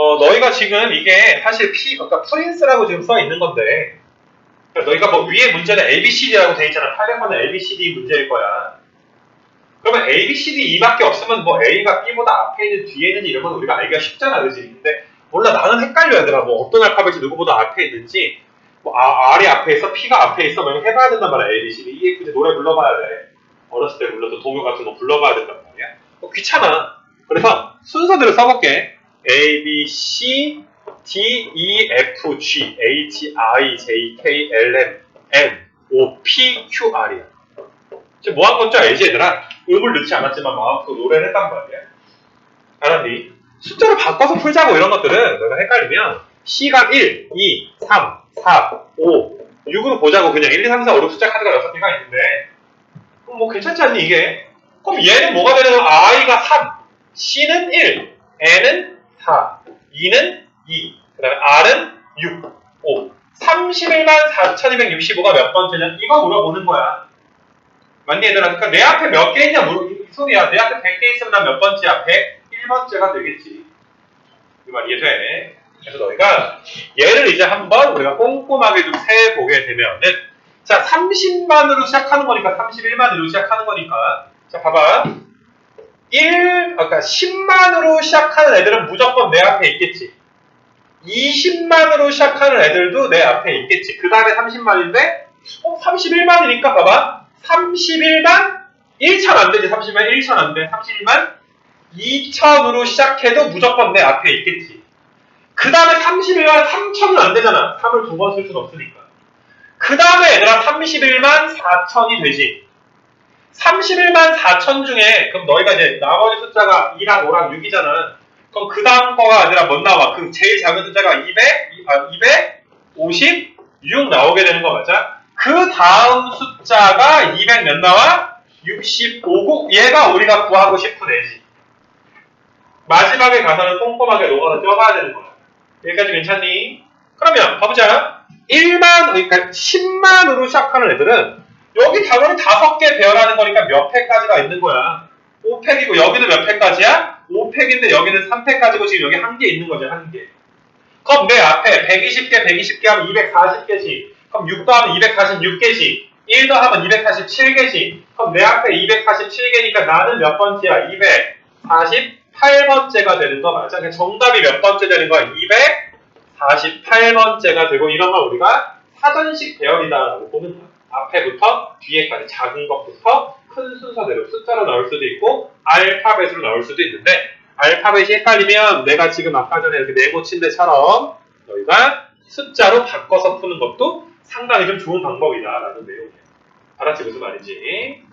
어, 너희가 지금 이게 사실 P, 그러니까 프린스라고 지금 써 있는 건데, 그러니까 너희가 뭐 위에 문제는 ABCD라고 돼 있잖아. 800번은 ABCD 문제일 거야. 그러면 ABCD E밖에 없으면 뭐 A가 B보다 앞에 있는 뒤에 있는 이런 건 우리가 알기가 쉽잖아, 그지? 근데 몰라 나는 헷갈려 얘들아. 뭐 어떤 알파벳이 누구보다 앞에 있는지, 뭐 아, R이 앞에 있어, P가 앞에 있어, 뭐 해봐야 된단 말이야. ABCD, EFG 노래 불러봐야 돼. 어렸을 때 불렀던 동요 같은 거 불러봐야 된단 말이야. 어, 귀찮아. 그래서 순서대로 써볼게. A, B, C, D, E, F, G, H, I, J, K, L, M, N, O, P, Q, R이야. 지금 뭐 한 건지 알지 얘들아? 음을 넣지 않았지만 마음속으로 노래를 했단 말이야. 알았니? 숫자를 바꿔서 풀자고 이런 것들은 너가 헷갈리면 C가 1, 2, 3, 4, 5, 6으로 보자고 그냥 1, 2, 3, 4, 5, 6 숫자 카드가 6개가 있는데 그럼 뭐 괜찮지 않니 이게? 그럼 얘는 뭐가 되냐면 I가 3, C는 1, N은 4, E는 2, 그 다음에 R은 6, 5. 31만 4,265가 몇 번째냐? 이거 물어보는 거야. 맞니 얘들아? 그러니까 내 앞에 몇 개 있냐 물어 이 소리야. 내 앞에 100개 있으면 난 몇 번째야? 101번째가 되겠지. 이 말 이해돼? 그래서 너희가 얘를 이제 한번 우리가 꼼꼼하게 좀 세보게 되면은 자 30만으로 시작하는 거니까 31만으로 시작하는 거니까 자 봐봐 1 아까 10만으로 시작하는 애들은 무조건 내 앞에 있겠지. 20만으로 시작하는 애들도 내 앞에 있겠지. 그 다음에 30만인데 어 31만이니까 봐봐. 31만 1천 안 되지. 30만 1천 안 돼. 31만 2천으로 시작해도 무조건 내 앞에 있겠지. 그 다음에 31만 3천은 안 되잖아. 3을 두 번 쓸 수는 없으니까. 그 다음에 얘들아 31만 4천이 되지 31만 4천 중에 그럼 너희가 이제 나머지 숫자가 2랑 5랑 6이잖아 그럼 그 다음 거가 아니라 뭐 나와? 그 제일 작은 숫자가 200, 아, 256 나오게 되는 거 맞아? 그 다음 숫자가 200 몇 나와? 65고 얘가 우리가 구하고 싶은 애지 마지막에 가서는 꼼꼼하게 녹아서 쪄봐야 되는 거야 여기까지 괜찮니? 그러면 봐보자 1만, 그러니까 10만으로 시작하는 애들은 여기 당연히 다섯 개 배열하는 거니까 몇 팩까지가 있는 거야 5팩이고 여기는 몇 팩까지야? 5팩인데 여기는 3팩까지고 지금 여기 한 개 있는 거죠 한 개. 그럼 내 앞에 120개 120개 하면 240개씩 그럼 6도 하면 246개씩 1도 하면 247개씩 그럼 내 앞에 247개니까 나는 몇 번째야? 248번째가 되는 거 맞아? 정답이 몇 번째 되는 거야? 248번째가 되고 이런 걸 우리가 사전식 배열이다라고 보는 거야 앞에부터 뒤에까지 작은 것부터 큰 순서대로 숫자로 나올 수도 있고 알파벳으로 나올 수도 있는데 알파벳이 헷갈리면 내가 지금 아까 전에 이렇게 네모 친 데처럼 너희가 숫자로 바꿔서 푸는 것도 상당히 좀 좋은 방법이다라는 내용이야. 알았지 무슨 말인지?